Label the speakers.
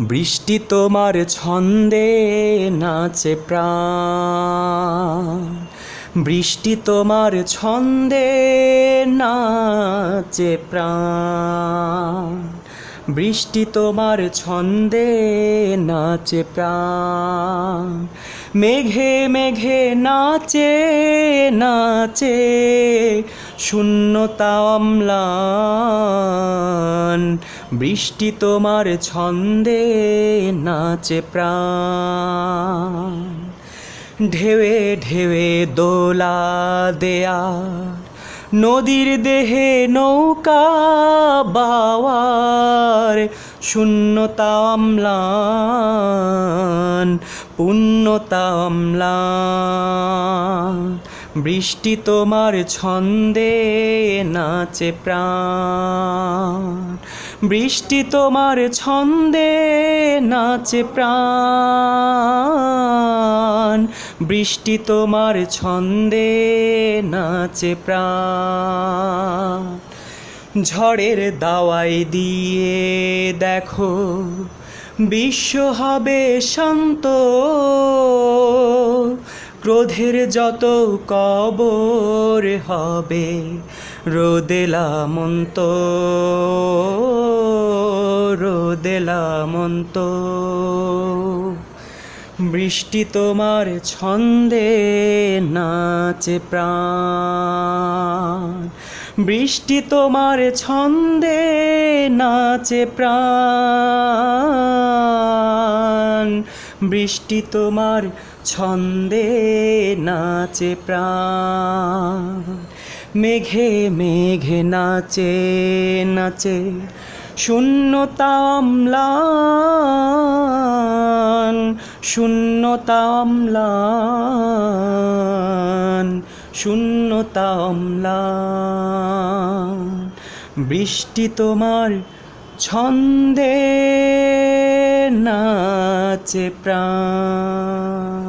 Speaker 1: বৃষ্টি তোমার ছন্দে নাচে প্রাণ। বৃষ্টি তোমার ছন্দে নাচে প্রাণ। বৃষ্টি তোমার ছন্দে নাচে প্রাণ। মেঘে মেঘে নাচে নাচে, শূন্যতা অম্লান বৃষ্টি তোমার ছন্দে নাচে প্রাণ। ঢেউে ঢেউে দোলা দেয়া, নদীর দেহে নৌকা বাওয়ার, শূন্যতা অম্লান, পূর্ণতা অম্লান। বৃষ্টি তোমার ছন্দে নাচে প্রাণ। বৃষ্টি তোমার ছন্দে নাচে প্রাণ। বৃষ্টি তোমার ছন্দে নাচে প্রাণ। ঝড়ের দাওয়াই দিয়ে দেখো, বিশ্ব হবে শান্ত। ক্রোধের যত কবর হবে রোদেলামন্ত রোদেলামন্ত বৃষ্টি তোমার ছন্দে নাচে প্রাণ। বৃষ্টি তোমার ছন্দে নাচে প্রাণ। বৃষ্টি তোমার ছন্দে নাচে প্রাণ। মেঘে মেঘে নাচে নাচে শূন্যতামলান শূন্যতামলান শূন্যতামলান বৃষ্টি তোমার ছন্দে নাচে প্রাণ